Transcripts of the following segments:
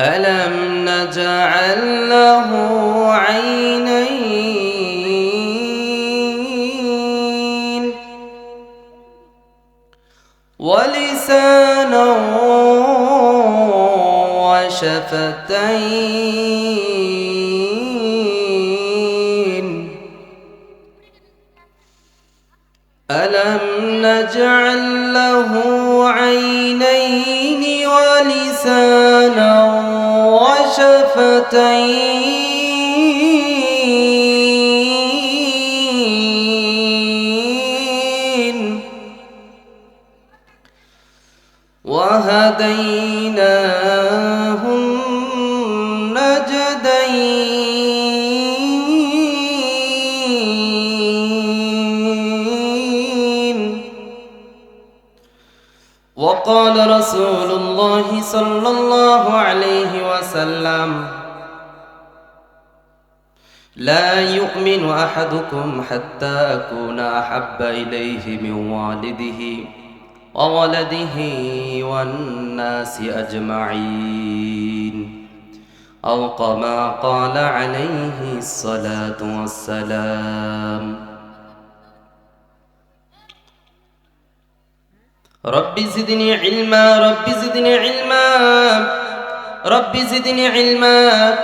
ألم نجعل له عينين ولسانا وشفتين ألم نجعل له عينين ولسانا وشفتين. صلى الله عليه وسلم. لا يؤمن أحدكم حتى اكون أحب إليه من والده وولده والناس أجمعين. أو كما قال عليه الصلاة والسلام. رب زدني علما رب زدني علما رب زدني علما.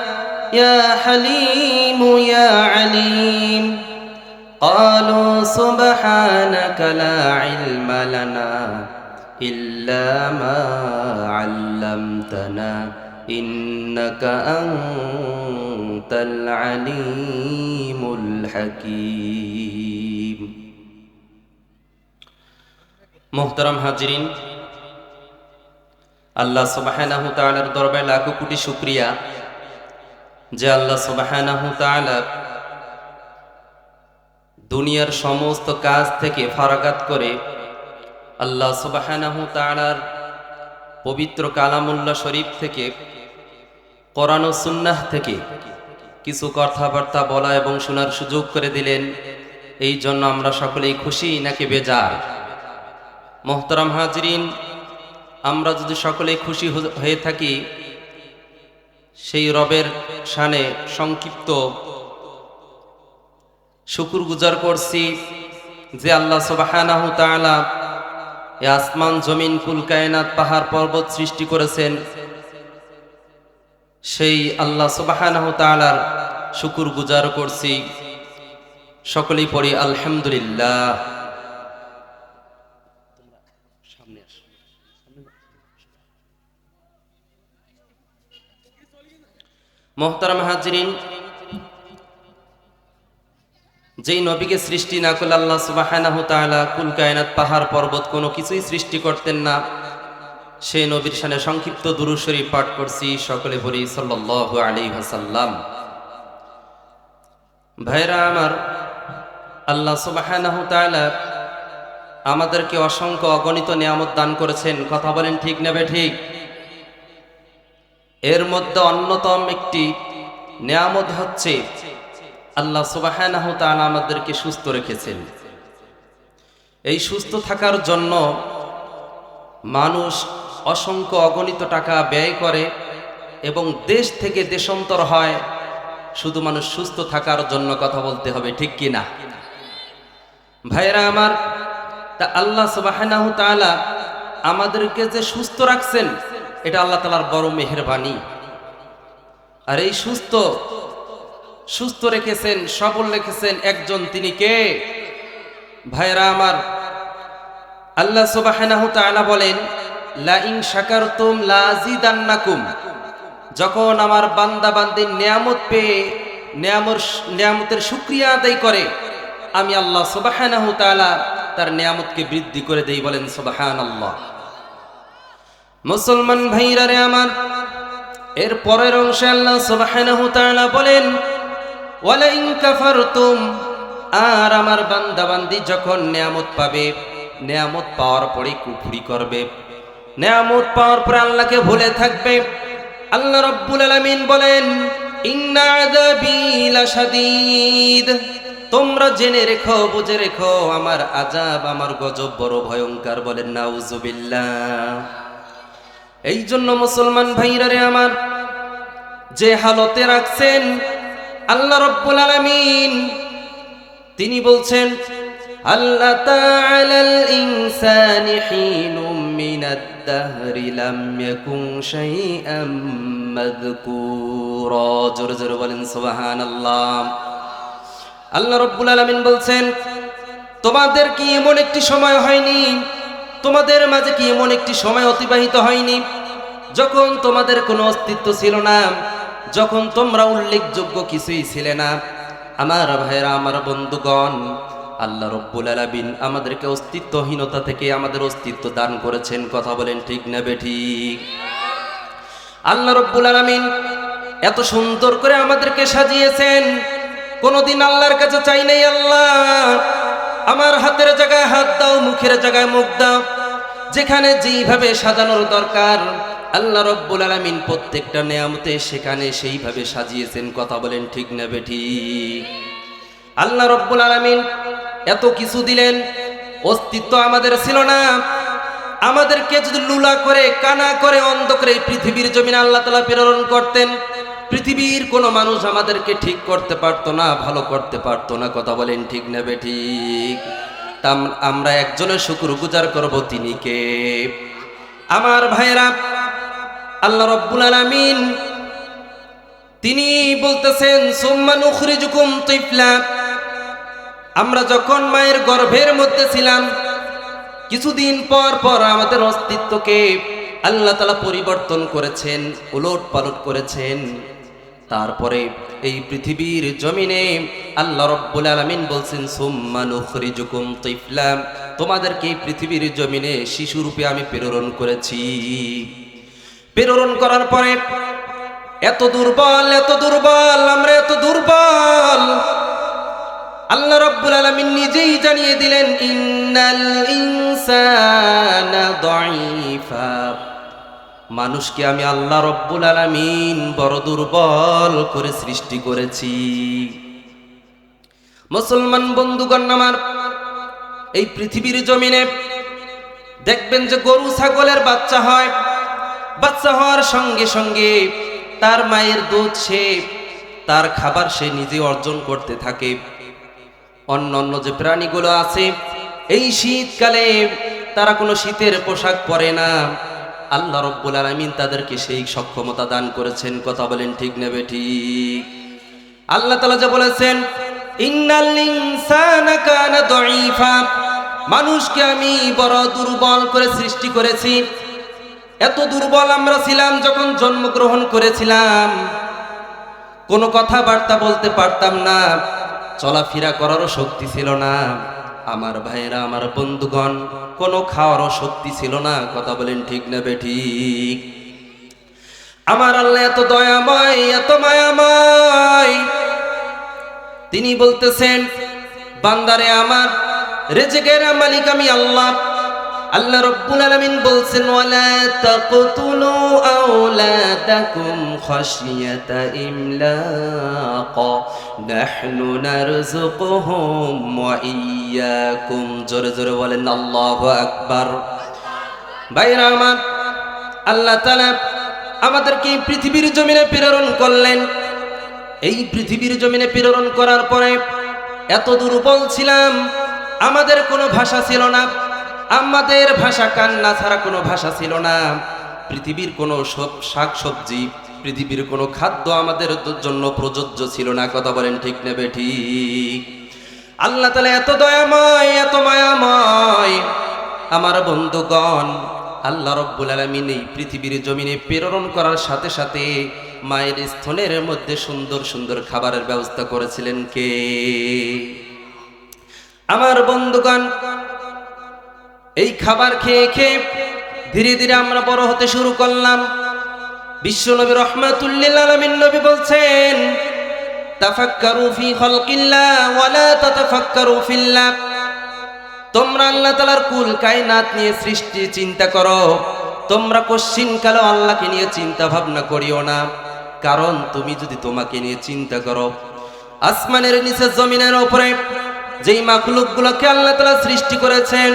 يا حليم يا عليم قالوا سبحانك لا علم لنا إلا ما علمتنا إنك أنت العليم الحكيم. মোহতারাম হাজরিন, আল্লাহ সুবাহানাহু দরবারে লাখো কোটি শুকরিয়া যে আল্লাহ সুবাহানাহু দুনিয়ার সমস্ত কাজ থেকে ফারাকাত করে আল্লাহ সুবাহানাহু পবিত্র কালামুল্লাহ শরীফ থেকে, কোরআন ও সুন্নাহ থেকে কিছু কথাবার্তা বলা এবং শোনার সুযোগ করে দিলেন। এই জন্য আমরা সকলেই খুশি নাকি বেজার? মোহতারাম হাজরিন, আমরা যদি সকলে খুশি হয়ে থাকি, সেই রবের শানে সংক্ষিপ্ত শুকুর গুজার করছি যে আল্লাহ এ আসমান, জমিন, কুল, কায়নাত, পাহাড়, পর্বত সৃষ্টি করেছেন। সেই আল্লাহ তাআলার শুকুর গুজার করছি। সকলেই পড়ি আলহামদুলিল্লাহ। মোহতারাম হাজরিন, যেই নবীকে সৃষ্টি না করলে আল্লাহ সুবাহানাহু তাআলা কুল কায়নাত পাহাড় পর্বত কোনো কিছুই সৃষ্টি করতেন না। সেই নবীর সানে সংক্ষিপ্ত দুরুশরী পাঠ করছি সকলে বলি সাল্লাল্লাহু আলাইহি ওয়াসাল্লাম। ভাইরা আমার, আল্লাহ তাআলা আমাদেরকে অসংখ্য অগণিত নিয়ামত দান করেছেন। কথা বলেন ঠিক নেবে ঠিক? এর মধ্যে অন্যতম একটি নিয়ামত হচ্ছে আল্লাহ তাআলা আমাদেরকে সুস্থ রেখেছেন। এই সুস্থ থাকার জন্য মানুষ অসংখ্য অগণিত টাকা ব্যয় করে এবং দেশ থেকে দেশান্তর হয় শুধু মানুষ সুস্থ থাকার জন্য কথা বলতে হবে, ঠিক কি না? ভাইরা আমার, তা আল্লাহ তাআলা আমাদেরকে যে সুস্থ রাখছেন এটা আল্লাহ তালার বড় মেহরবানি। আর এই সুস্থ সুস্থ রেখেছেন, সবল রেখেছেন একজন তিনি কে? ভাইরা আমার, আল্লাহ তাআলা বলেন, লা ইন শাকারতুম লা আযীদান্নাকুম। যখন আমার বান্দা বান্দির নিয়ামত পেয়ে নিয়ামর, নিয়ামতের শুকরিয়া আদায় করে, আমি আল্লাহ তাআলা তার নিয়ামতকে বৃদ্ধি করে দেই বলেন সুবহানাল্লাহ। মুসলমান ভাইরা রে আমার, এর পরের অংশে আল্লাহ সুবহানাহু তাআলা বলেন ওয়ালা ইন কাফারতুম আর আমার বান্দা বান্দি যখন নিয়ামত পাবে, নিয়ামত পাওয়ার পরে কুফরি করবে। নিয়ামত পাওয়ার পরে আল্লাহকে ভুলে থাকবে। আল্লাহ রাব্বুল আলামিন বলেন, ইন্না আযাবি তোমরা জেনে রেখো, বুঝে রেখো, আমার আজাব আমার গজব বড় ভয়ঙ্কর বলেন, নাউজুবিল্লাহ এই জন্য মুসলমান ভাইরা রে আমার, যে হালতে রাখছেন, আল্লাহ রব্বুল আলামিন, তিনি বলছেন, আল্লাহ তাআলাল ইনসানি হিনুম মিনাদ দাহরি লাম ইয়াকুন শাইআম মাযকুরা। জোরে জোরে বলেন, সুবহানাল্লাহ। আল্লাহ রব্বুল আলামিন বলছেন, তোমাদের কি এমন একটি সময় হয়নি তোমাদের মাঝে কি এমন একটি সময় অতিবাহিত হয়নি? যখন তোমাদের কোনো অস্তিত্ব ছিল না, যখন তোমরা উল্লেখযোগ্য কিছুই ছিলে না, আমার ভাইরা আমার বন্ধুগণ, আল্লাহ রব্বুল আলামিন আমাদেরকে অস্তিত্বহীনতা থেকে আমাদের অস্তিত্ব দান করেছেন। কথা বলেন ঠিক না বেঠিক আল্লাহ রব্বুল আলামিন এত সুন্দর করে আমাদেরকে সাজিয়েছেন। কোনোদিন আল্লাহর কাছে চাই নাই আল্লাহ। আমার হাতের জায়গায় হাত দাও, মুখের জায়গায় মুখ দাও। যেখানে যেইভাবে সাজানোর দরকার, আল্লাহ রব্বুল আলামিন প্রত্যেকটা নেয়ামতে সেখানে সেইভাবে সাজিয়েছেন। কথা বলেন ঠিক না বেঠিক আল্লাহ রব্বুল আলামিন এত কিছু দিলেন, অস্তিত্ব আমাদের ছিল না। আমাদেরকে যদি লুলা করে, কানা করে অন্ধ করে পৃথিবীর জমিন আল্লাহ তালা প্রেরণ করতেন পৃথিবীর কোনো মানুষ আমাদেরকে ঠিক করতে পারতো না, ভালো করতে পারতো না। কথা বলেন ঠিক নেবে ঠিক? আমরা একজনের শুকুর গুজার করব তিনি কে? আমার ভাইরা আল্লাহ রব্বুল আলামিন তিনি বলতেছেন, সুম্মা নুখরিজুকুম তিফলা। আমরা যখন মায়ের গর্ভের মধ্যে ছিলাম, কিছুদিন পর পর আমাদের অস্তিত্বকে আল্লাহ তালা পরিবর্তন করেছেন উলট পালট করেছেন। তারপরে এই পৃথিবীর জমিনে আল্লাহ রব্বুল আলামিন বলছেন, সুম্মা নুখরিজুকুম তিফলা। তোমাদেরকে এই পৃথিবীর জমিনে শিশুরূপে আমি প্রেরণ করেছি। প্রেরণ করার পরে এত দুর্বল এত দুর্বল, আমরা এত দুর্বল। আল্লাহ রব্বুল আলামিন নিজেই জানিয়ে দিলেন, ইন্নাল ইনসানা দাঈফা। মানুষকে আমি আল্লাহ রব্বুল আলামিন বড় দুর্বল করে সৃষ্টি করেছি। মুসলমান বন্ধুগণ আমার, এই পৃথিবীর জমিনে দেখবেন যে গরু, ছাগলের বাচ্চা হয়। বাচ্চা হওয়ার সঙ্গে সঙ্গে তার মায়ের দুধ সে, তার খাবার সে নিজে অর্জন করতে থাকে। অন্য অন্য যে প্রাণীগুলো আছে, এই শীতকালে তারা কোনো শীতের পোশাক পরে না। আল্লাহ রব্বুল আলমিন তাদেরকে সেই সক্ষমতা দান করেছেন। কথা বলেন ঠিক নেবে ঠিক? আল্লাহ তালা যে বলেছেন মানুষকে আমি বড় দুর্বল করে সৃষ্টি করেছি। এত দুর্বল আমরা ছিলাম যখন জন্মগ্রহণ করেছিলাম। কোনো কথাবার্তা বলতে পারতাম না। চলাফেরা করারও শক্তি ছিল না। আমার ভাইয়েরা, আমার বন্ধুগণ, কোনো খাওয়ারও শক্তি ছিল না? কথা বলেন ঠিক না বেঠিক আমার আল্লাহ এত দয়াময়, এত মায়াময়। তিনি বলতেছেন, বান্দারে আমার, রেজেকের মালিক আমি আল্লাহ। আল্লাহ রব্বুল আলামিন বলছেন, ওয়ালা তাকতুলু আওলাদাকুম খাশিয়াতা ইমলাক। নাহনু নারযুকুহুম ওয়া ইয়্যাকুম জোরে জোরে বলেন, আল্লাহু আকবার। ভাইরা আমার, আল্লাহ তাআলা আমাদেরকে এই পৃথিবীর জমিনে প্রেরণ করলেন। এই পৃথিবীর জমিনে প্রেরণ করার পরে এত দুর্বল ছিলাম, আমাদের কোনো ভাষা ছিল না। আমাদের ভাষা কান্না ছাড়া কোনো ভাষা ছিল না। পৃথিবীর কোনো সব শাক সবজি পৃথিবীর কোনো খাদ্য আমাদের জন্য প্রযোজ্য ছিল না। কথা বলেন ঠিক নেবে ঠিক আল্লাহ তালা এত দয়াময়, এত মায়াময়। আমার বন্ধুগণ, আল্লাহ রব্বুল আলমিন এই পৃথিবীর জমিনে প্রেরণ করার সাথে সাথে মায়ের স্থনের মধ্যে সুন্দর সুন্দর খাবারের ব্যবস্থা করেছিলেন কে? আমার বন্ধুগণ এই খাবার খেয়ে খেয়ে ধীরে ধীরে আমরা বড় হতে শুরু করলাম। বিশ্বনবী রহমাতুল্লিল আলমিন নবী বলছেন তোমরা কুল কায়নাত নিয়ে সৃষ্টি চিন্তা করো। তোমরা আল্লাহকে নিয়ে চিন্তা ভাবনা করিও না। কারণ তুমি যদি তোমাকে নিয়ে চিন্তা করো, আসমানের নিচে জমিনের ওপরে যেই মাখলুকগুলোকে আল্লাহ তাআলা সৃষ্টি করেছেন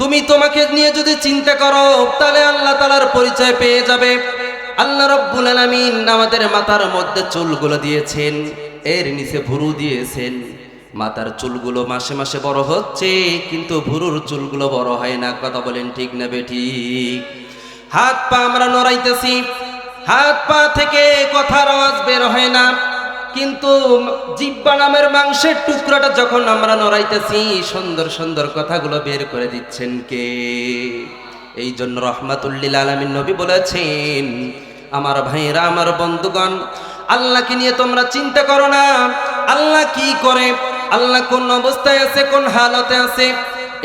তুমি তোমাকে নিয়ে যদি চিন্তা করো, তাহলে আল্লাহ তালার পরিচয় পেয়ে যাবে। আল্লাহ রব্বুল আলামিন আমাদের মাথার মধ্যে চুলগুলো দিয়েছেন, এর নিচে ভুরু দিয়েছেন। মাথার চুলগুলো মাসে মাসে বড় হচ্ছে, কিন্তু ভুরুর চুলগুলো বড় হয় না। কথা বলেন ঠিক না বেঠিক হাত পা আমরা নড়াইতেছি, হাত পা থেকে কথার আওয়াজ বের হয় না। কিন্তু জিব্বা নামের মাংসের টুকরাটা যখন আমরা নড়াইতেছি, সুন্দর সুন্দর কথাগুলো বের করে দিচ্ছেন কে? এই জন্য রহমাতুল্লিল আলমিন নবী বলেছেন, আমার ভাইরা আমার বন্ধুগণ, আল্লাহকে নিয়ে তোমরা চিন্তা করো না। আল্লাহ কি করে? আল্লাহ কোন অবস্থায় আছে, কোন হালতে আছে?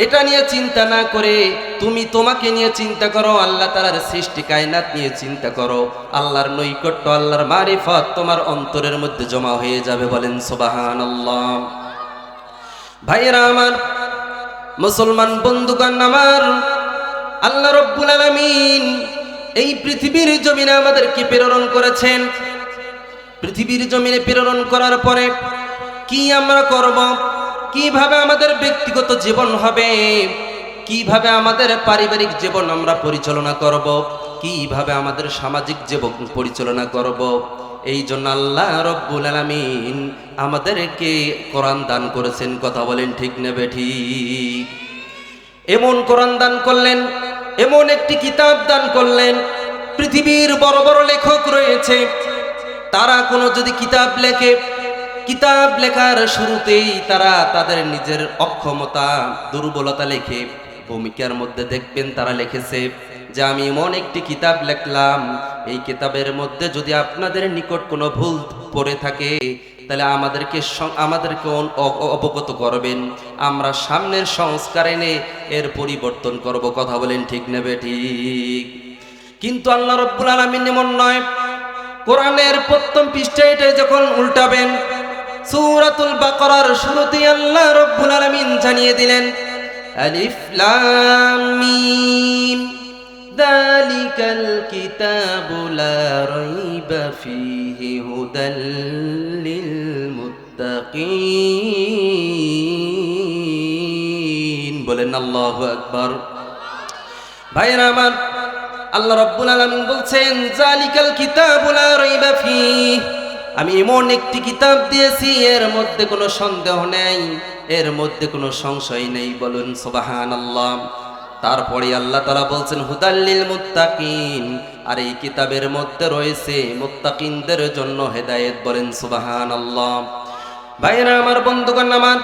এটা নিয়ে চিন্তা না করে তুমি তোমাকে নিয়ে চিন্তা করো, আল্লাহ তালার সৃষ্টি কায়নাত নিয়ে চিন্তা করো। আল্লাহর নৈকট্য, আল্লাহর মারিফত তোমার অন্তরের মধ্যে জমা হয়ে যাবে বলেন সোবাহান আল্লাহ ভাইয়েরা আমার, মুসলমান বন্ধুগণ আমার, আল্লাহ রব্বুল আলামিন এই পৃথিবীর জমিনে আমাদেরকে প্রেরণ করেছেন। পৃথিবীর জমিনে প্রেরণ করার পরে কি আমরা করব? কীভাবে আমাদের ব্যক্তিগত জীবন হবে? কীভাবে আমাদের পারিবারিক জীবন আমরা পরিচালনা করব? কীভাবে আমাদের সামাজিক জীবন পরিচালনা করব? এই জন্য আল্লাহ রব্বুল আলামিন আমাদেরকে কোরআন দান করেছেন। কথা বলেন ঠিক নেবে ঠিক? এমন কোরআন দান করলেন, এমন একটি কিতাব দান করলেন, পৃথিবীর বড় বড় লেখক রয়েছে। তারা কোনো যদি কিতাব লেখে কিতাব লেখার শুরুতেই তারা তাদের নিজের অক্ষমতা, দুর্বলতা লেখে ভূমিকার মধ্যে দেখবেন তারা লিখেছে যে, আমি এমন একটি কিতাব লেখলাম, এই কিতাবের মধ্যে যদি আপনাদের নিকট কোনো ভুল পড়ে থাকে, তাহলে আমাদেরকে আমাদেরকে অবগত করবেন। আমরা সামনের সংস্কার এনে এর পরিবর্তন করব। কথা বলেন ঠিক নেবে ঠিক? কিন্তু আল্লাহ রব্বুল আলমিন এমন নয়। কোরআনের প্রথম পৃষ্ঠায় যখন উল্টাবেন সূরাতুল বাকারার শুরুতেই আল্লাহ রব্বুল আলামিন জানিয়ে দিলেন, আলিফ লাম মিম যালিকাল কিতাবু লা রাইবা ফীহি হুদাল লিল মুত্তাকিন। বলেন আল্লাহু আকবার। ভাইরা আমার, আল্লাহ রব্বুল আলামিন বলছেন জালিকাল কিতাবুল লা রাইবা ফীহি আমি এমন একটি কিতাব দিয়েছি, এর মধ্যে কোনো সন্দেহ নেই, এর মধ্যে কোনো সংশয় নেই, বলুন সুবহানাল্লাহ। তারপরে আল্লাহ তাআলা বলছেন হুদাল্লিল মুত্তাকিন। আর এই কিতাবের মধ্যে রয়েছে, মুত্তাকিনদের জন্য হেদায়েত, বলেন সুবহানাল্লাহ। ভাইরা আমার বন্ধুগণ, আমার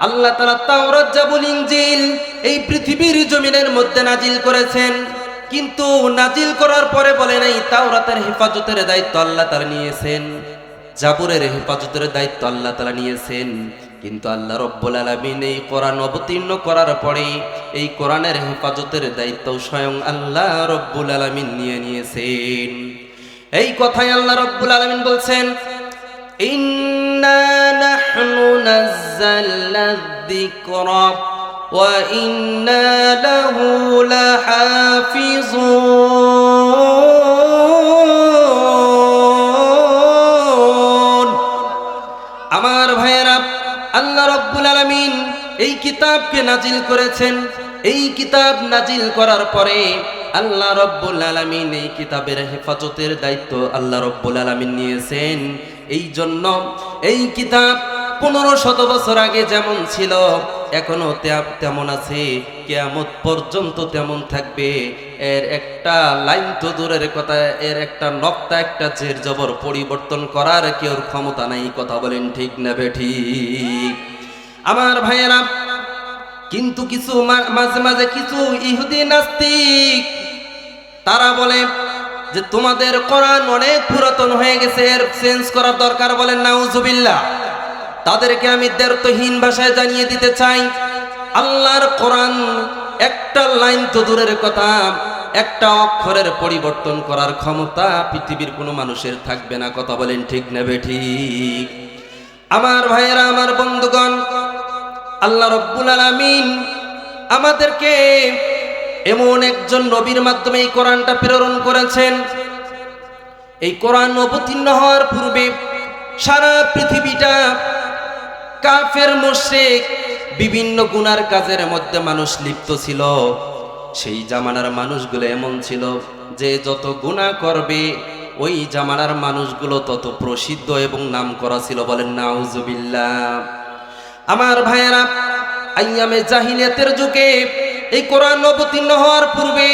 আল্লাহ তাআলা তাওরাত, জাবুল, ইনজিল এই পৃথিবীর জমিনের মধ্যে নাজিল করেছেন। কিন্তু নাজিল করার পরে বলে নাই, তাওরাতের হেফাজতের দায়িত্ব আল্লাহ তাআলা নিয়েছেন। জাবুরের হেফাজতের দায়িত্ব আল্লাহ তাআলা নিয়েছেন কিন্তু আল্লাহ রব্বুল আলামিন এই কোরআন অবতীর্ণ করার পরে এই কোরআনের হেফাজতের দায়িত্ব স্বয়ং আল্লাহ রব্বুল আলামিন নিয়ে নিয়েছেন এই কথাই আল্লাহ রব্বুল আলামিন বলছেন إنا نحن نزلنا الذكر وإنا له لحافظون কিতাবকে নাজিল করেছেন। এই কিতাব নাজিল করার পরে আল্লাহ রব্বুল আলামিন এই কিতাবের হেফাজতের দায়িত্ব আল্লাহ রব্বুল আলামিন নিয়েছেন। এই জন্য এই কিতাব পনেরো শত বছর আগে যেমন ছিল, এখনও তেমন আছে। কেয়ামত পর্যন্ত তেমন থাকবে। এর একটা লাইন তো দূরের কথা, এর একটা নক্তা, একটা জের জবর পরিবর্তন করার কেউ ক্ষমতা নাই, কথা বলেন ঠিক নেবে ঠিক? আমার ভাইয়েরা কিন্তু কিছু মাঝে মাঝে কিছু ইহুদি নাস্তিক, তারা বলে যে তোমাদের কোরআন অনেক পুরাতন হয়ে গেছে, এর চেঞ্জ করার দরকার বলেন নাউজুবিল্লাহ। তাদেরকে আমি দেরতহীন ভাষায় জানিয়ে দিতে চাই, আল্লাহর কোরআন একটা লাইন তো দূরের কথা, একটা অক্ষরের পরিবর্তন করার ক্ষমতা পৃথিবীর কোনো মানুষের থাকবে না, কথা বলেন ঠিক নেবে ঠিক। আমার ভাইয়েরা, আমার বন্ধুগণ আল্লাহ রব্বুল আলামিন আমাদেরকে এমন একজন নবীর মাধ্যমে এই কোরআনটা প্রেরণ করেছেন। এই কোরআন অবতীর্ণ হওয়ার পূর্বে সারা পৃথিবীটা কাফের মোশেক বিভিন্ন গুনার কাজের মধ্যে মানুষ লিপ্ত ছিল। সেই জামানার মানুষগুলো এমন ছিল যে যত গুণা করবে, ওই জামানার মানুষগুলো তত প্রসিদ্ধ এবং নাম করা ছিল বলেন, নাউজুবিল্লাহ। আমার ভাইয়েরা, আইয়ামে জাহিলিয়াতের যুগে এই কোরআন অবতীর্ণ হওয়ার পূর্বে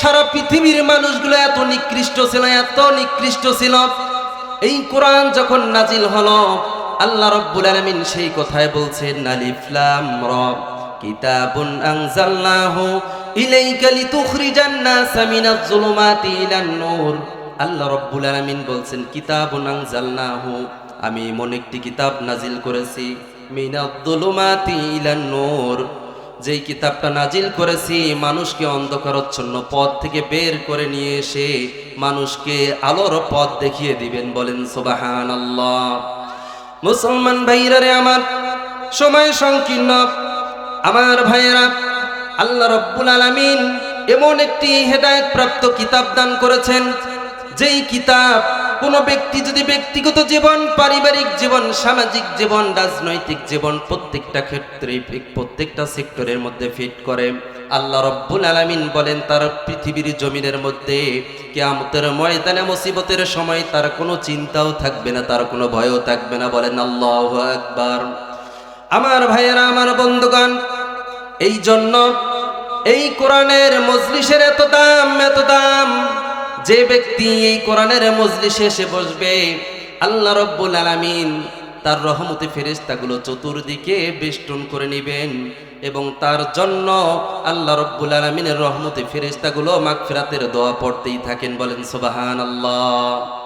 সারা পৃথিবীর মানুষগুলো এত নিকৃষ্ট ছিল, এত নিকৃষ্ট ছিল। এই কোরআন যখন নাজিল হলো, আল্লাহ রব্বুল আলামিন সেই কথায় বলছেন, আলিফ লাম র, কিতাবুন আনজালনাহু ইলাইকা লিতুখরিজান নাসা মিনাজ জুলুমাতি ইলান নূর। আল্লাহ রব্বুল আলামিন বলছেন, কিতাবুন আনজালনাহু, আমি এমন একটি কিতাব নাজিল করেছি। নূর। যেই কিতাবটা নাজিল করেছি, মানুষকে অন্ধকারচ্ছন্ন পথ থেকে বের করে নিয়ে এসে মানুষকে আলোর পথ দেখিয়ে দিবেন বলেন সোবাহান আল্লাহ মুসলমান ভাইরা রে আমার, সময় সংকীর্ণ। আমার ভাইয়েরা, আল্লাহ রব্বুল আলামিন এমন একটি হেদায়েত প্রাপ্ত কিতাব দান করেছেন, যেই কিতাব কোন ব্যক্তি যদি ব্যক্তিগত জীবন, পারিবারিক জীবন, সামাজিক জীবন, রাজনৈতিক জীবন প্রত্যেকটা ক্ষেত্রে প্রত্যেকটা সেক্টরের মধ্যে ফিট করে। আল্লাহ রব্বুল আলামিন বলেন, তার পৃথিবীর জমিনের মধ্যে কেয়ামতের ময়দানে মুসিবতের সময় তার কোনো চিন্তাও থাকবে না, তার কোনো ভয়ও থাকবে না। বলেন আল্লাহ একবার আমার ভাইয়েরা, আমার বন্ধুগণ, এই জন্য এই কোরআনের মজলিসের এত দাম এত দাম যে ব্যক্তি এই কোরআনের মজলিসে এসে বসবে, আল্লাহ রব্বুল আলামিন তার রহমতে ফেরেশতাগুলো চতুর্দিকে বেষ্টন করে নেবেন এবং তার জন্য আল্লাহ রব্বুল আলমিনের রহমতে ফেরেশতাগুলো মাগফিরাতের দোয়া পড়তেই থাকেন বলেন সুবহানাল্লাহ।